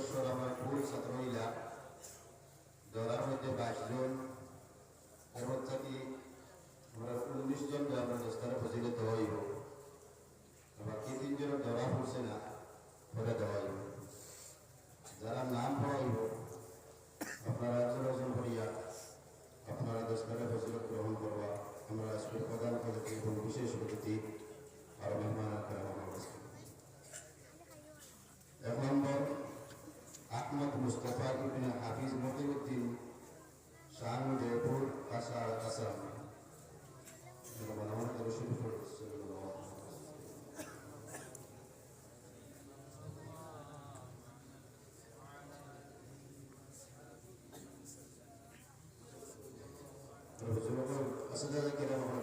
বছর আমার ফুল ছাত্রীরা ধরার মধ্যে বাইশ জন এর মধ্যে কি আমরা উনিশ জন আমরা দোস্তারে ফজিলত হইব বাকি তিনজনের ধরা পড়ছে না পরে দেওয়া হইব যারা নাম হইব আপনারা একজন একজন করিয়া আপনারা দোস্তারে ফজিলত গ্রহণ করবা আমরা আজকে প্রধান অতিথি এবং বিশেষ অতিথি আর মেহমান আসলে কেন আমরা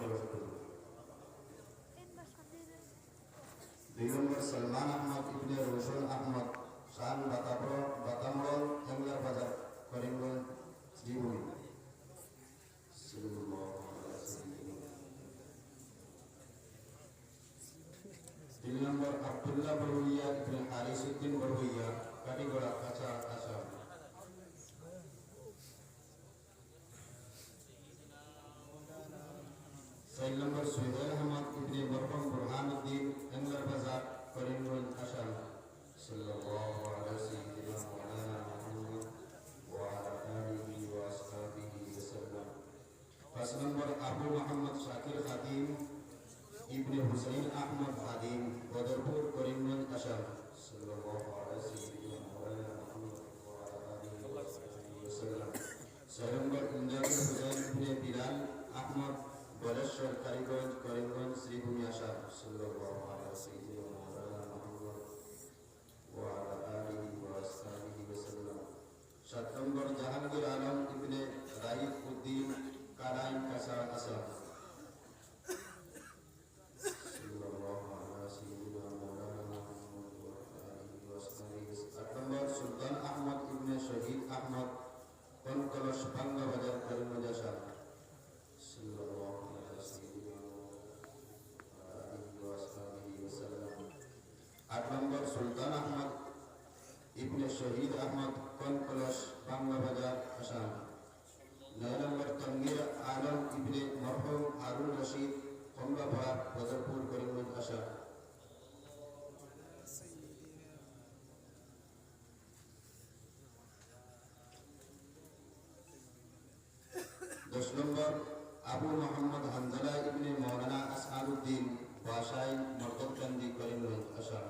দুই নম্বর সলমান আহমদ, ইবনে রোশন আহমদ, শান বাতাবর, বাতামরল বাজার, করিমগঞ্জ, শ্রীভূমি তিন নম্বর আবদুল্লাহ বড়ুইয়া ইবনে হারিসুদ্দিন বড়ুইয়া কাটিগড়া কাঁচা আসাম ছয় নম্বর সুহেল আহমদ ইবনে মরহম বুরহানুদ্দিন জঙ্গলার বাজার করিমগঞ্জ আসাম সাল্লাল্লাহু আলাইহি সাইয়্যিদিনা মাওলানা মুহাম্মদ ওয়া আলা আলিহি ওয়া আসহাবিহি ওয়াসাল্লাম পাঁচ নম্বর আবু মোহাম্মদ শাকির খাদিম ইবনে হুসাইন আহমদ খাদিম বদরপুর করিমগঞ্জ আসাম সাল্লাল্লাহু আলাইহি সাইয়্যিদিনা মাওলানা মুহাম্মদ ওয়া আলা আলিহি ওয়া আসহাবিহি ওয়াসাল্লাম ছয় নম্বর ইমদাদুল হুসাইন ইবনে বিলাল আহমদ বলেশ্বর কালীগঞ্জ করিমগঞ্জ শ্রীভূমি আসাম সাল্লাল্লাহু আলাইহি সাইয়্যিদিনা মাওলানা মুহাম্মদ ওয়া আলা আলিহি ওয়া আসহাবিহি ওয়াসাল্লাম সাত নম্বর জাহাঙ্গীর আলম ইবনে রাইফ উদ্দিন কারাইন কাসা আসাম সাল্লাল্লাহু আলা সাইয়্যিদিনা মাওলানা মুহাম্মদ ওয়া আলা আলিহি ওয়া আসহাবিহি আট নম্বর সুলতান আহমদ ইবনে শহীদ আহমদ কনকলস বাংলা বাজার করিমগঞ্জ আসাম সাল্লাল্লাহু আলা সাইয়্যিদিনা ওয়া আলা আলিহি ওয়া আসহাবিহি ওয়াসাল্লাম আট নম্বর সুলতান আহমদ, ইবনে শহীদ আহমদ, কনকলস বাংলা বাজার আসাম। নয় নম্বর তঙ্গির আলম ইবনে মরহুম, হারুন রশিদ কমলাপাড়া বদরপুর করিমগঞ্জ, আসাম। দশ নম্বর, আবু মোহাম্মদ হানজালা ইবনে মৌলানা আসআলউদ্দিন বাসাই মর্তবকান্দি করিমগঞ্জ, আসাম।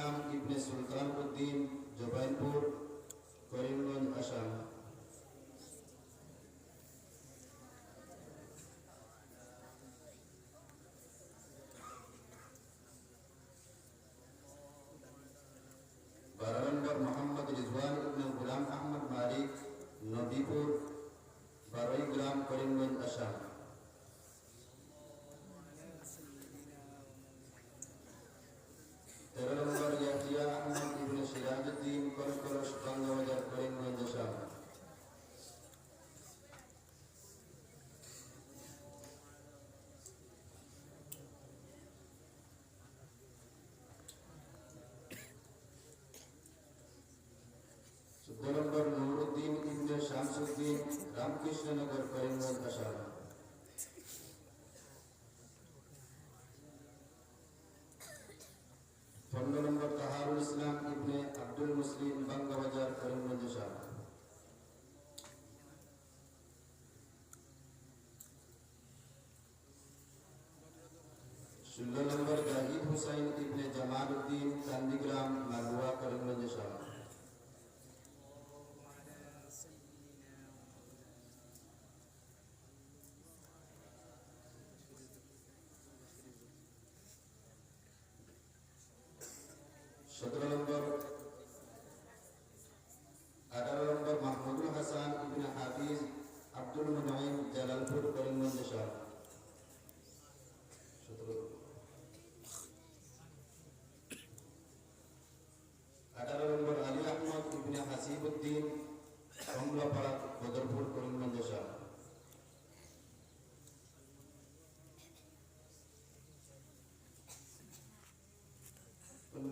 इस्लाम इब्ने सुल्तानुद्दीन जबलपुर करीमगंज आसाम শামসুদ্দিন রামকৃষ্ণনগর করিমগঞ্জ আসাম পনেরো নম্বর তাহারুল ইসলাম ইবনে আব্দুল মুসলিম বাংলাবাজার করিমগঞ্জ আসাম ষোলো নম্বর জাহিদ হুসাইন ইবনে জামাল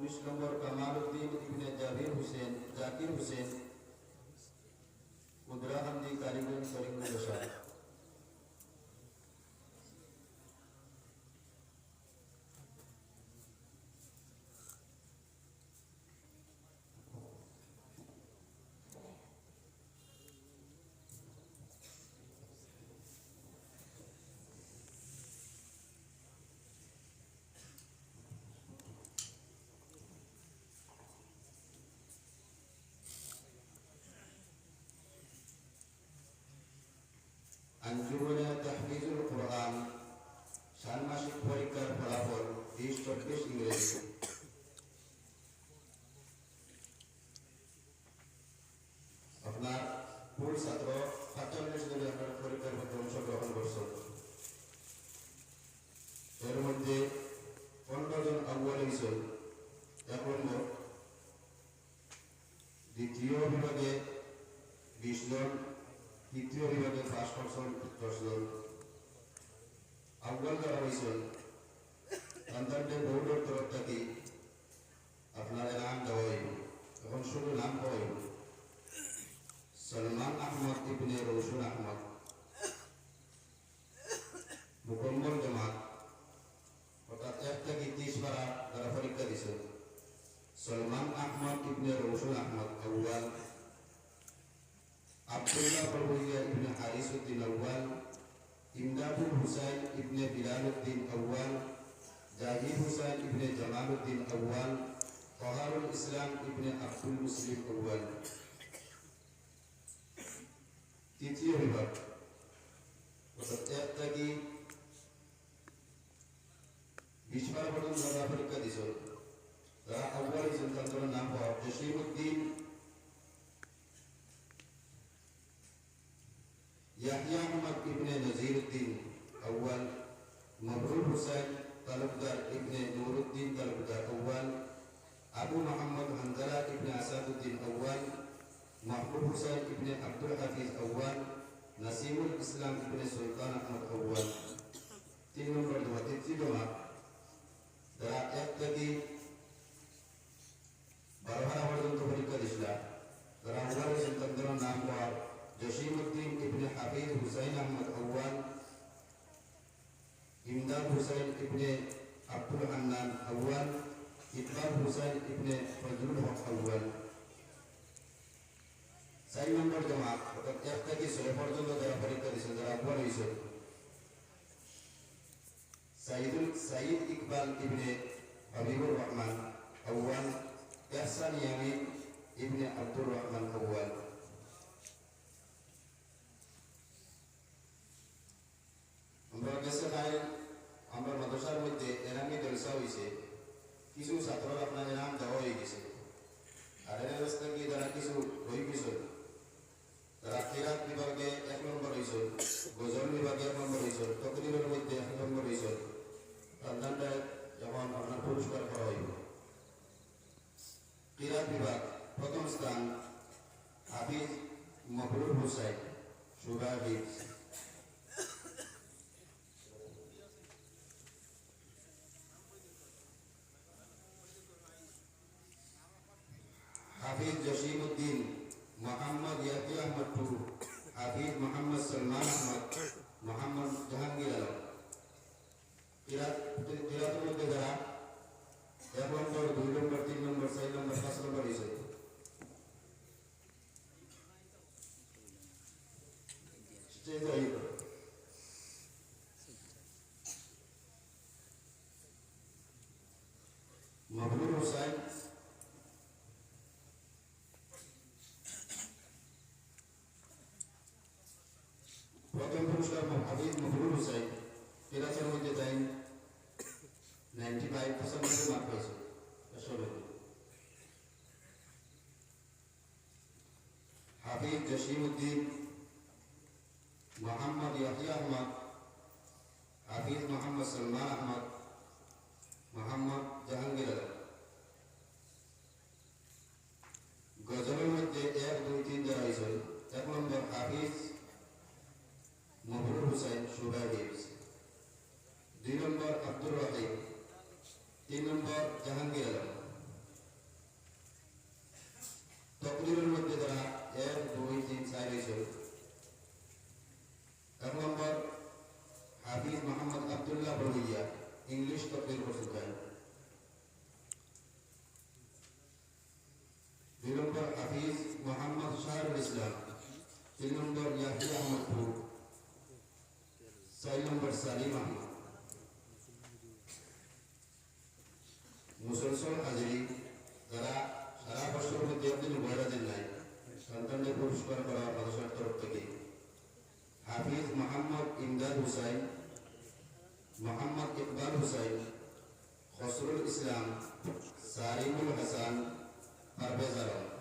চব্বিশ নম্বর কামাল উদ্দিন ইবনে জাবির হোসেন জাকির হোসেন কুদরাহান্দি কারিগঞ্জ করিমগঞ্জ বাসা আঞ্জুমনে তাহফিজুল কোরআন ষান্মাসিক পরীক্ষার ফলাফল বিশ চব্বিশ ইংরেজি আপনার ফুল ছাত্র সাতচল্লিশ জনে আপনার পরীক্ষার মধ্যে অংশগ্রহণ করছে এর মধ্যে পনেরো জন আগুয়াল হয়েছেন এক নম্বর দ্বিতীয় বিভাগে বিশ জন, তৃতীয় বিভাগে পাঁচ পার্সেন্ট দশজন আফগান যারা হয়েছেন তাদের বোর্ডের তরফ থেকে আপনারা নাম দেওয়া হইব এখন শুধু নাম পাওয়া হইব সলমান আহমদ ইবনে রৌশন আহমদ। আউয়াল তহারুল ইসলাম ইবনে আব্দুল মুসলিম আউয়াল তৃতীয় বিভাগ অর্থাৎ এক থেকে বিশ বার পর্যন্ত যারা পরীক্ষা দিছ তারা আউয়াল হিসেবে তাদের নাম হওয়া জসিম উদ্দিন ইয়াহিয়া আহমদ ইবনে নজিরুদ্দিন আউয়াল মবরুর হুসাইন তালুকদার ইবনে নুরুদ্দিন তালুকদার আউয়াল Abu Muhammad Hanzala ibn Asaduddin Awal, Mahmud Hussein ibn Abdul Aziz Awal, Nasimul Islam ibn Sultan Ahmad Awal. Tim nombor 2, tim Hussain ইবনে ফজলুল হক আউয়াল চার নম্বর জমাত, অর্থাৎ এক থেকে ছয় পর্যন্ত যারা পরীক্ষা দিয়েছে, যারা আউয়াল হয়েছে, সাইদুল, সাইদ ইকবাল ইবনে হাবিবুর রহমান আউয়াল ইহসান ইয়ামিন ইবনে আব্দুর রহমান আউয়াল। আমরা গেছে আমরা মাদ্রাসার মধ্যে এরামি জলসা হয়েছে কিছু ছাত্র আপনার এরাম দেওয়া হয়ে গেছে। আর এর রাস্তা কি? যারা কিছু হয়ে গেছে। তারা কিরাত বিভাগে এক নম্বর হয়েছে গজল বিভাগে এক নম্বর হয়েছে তকরিবের মধ্যে এক নম্বর হয়েছে তাদের যখন আপনার পুরস্কার করা হইব কিরাত বিভাগ প্রথম স্থান হাফিজ মকরুর হুসাইন সুগা तिहत्तर मध्ये धरा एक नंबर दो नंबर तीन नंबर सही नंबर पाच नंबर येईल स्टेज आहे मबलूर हुसैन प्रथम पुरस्कार मबलूर हुसैन तेरा सर्व देत आहे ইয়াহিয়া আহমদ, হাফিজ মোহাম্মদ সলমান আহমদ, মোহাম্মদ জাহাঙ্গীর গজলের মধ্যে এক, দুই, তিন যারা হয়েছে এক নম্বর হাফিজ মহরুর হুসাইন সুবাহির দুই নম্বর আব্দুর রহিম, তিন number Jahangir Alam ছয় নম্বর সালিম আহমদ মুসলসল হাজিরি যারা সারা বছর মধ্যে একদিন বয়রা দিন নাই সন্তানদের পুরস্কার করা মাদ্রাসার তরফ থেকে হাফিজ মোহাম্মদ ইমদাদ হুসাইন মোহাম্মদ ইকবাল হুসাইন খসরুল ইসলাম সারিমুল হাসান পারভেজ আলম